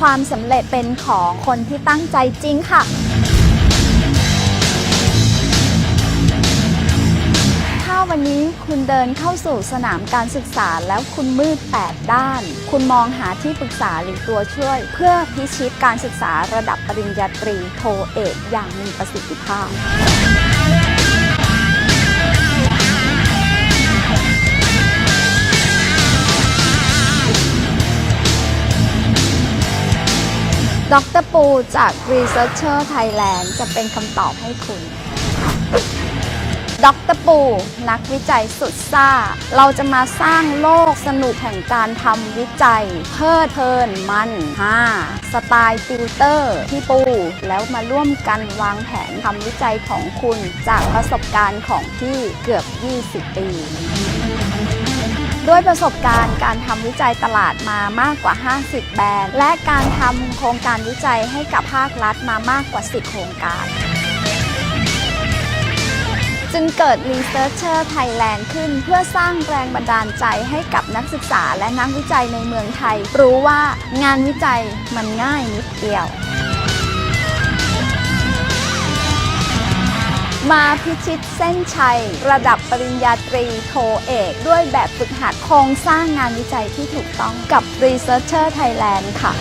ความสำเร็จเป็นของคนที่ตั้งใจจริงค่ะ ถ้าวันนี้คุณเดินเข้าสู่สนามการศึกษาแล้วคุณมืด 8 ด้าน คุณมองหาที่ปรึกษาหรือตัวช่วย เพื่อพิชิตการศึกษาระดับปริญญาตรีโทเอกอย่างมีประสิทธิภาพ ดรปูจาก Researcher Thailand จะเป็นคำตอบให้คุณ ดรปู นักวิจัยสุดซ่า เราจะมาสร้างโลกสนุกแห่งการทำวิจัย เพิดเพลินมันฮาสไตล์ติวเตอร์พี่ปู แล้วมาร่วมกันวางแผนทำวิจัยของคุณ จากประสบการณ์ของพี่เกือบ 20 ปี ด้วยประสบการณ์การทำวิจัยตลาดมามากกว่า 50 แบรนด์ และการทำโครงการวิจัยให้กับภาครัฐมามากกว่า 10 โครงการ จึงเกิด Researcher Thailand ขึ้นเพื่อสร้างแรงบันดาลใจให้กับนักศึกษาและนักวิจัยในเมืองไทย รู้ว่างานวิจัยมันง่ายนิดเดียว มาพิชิตเส้นชัย ระดับปริญญาตรีโทเอก ด้วยแบบฝึกหัดโครงสร้างงานวิจัยที่ถูกต้องกับ Researcher Thailand ค่ะ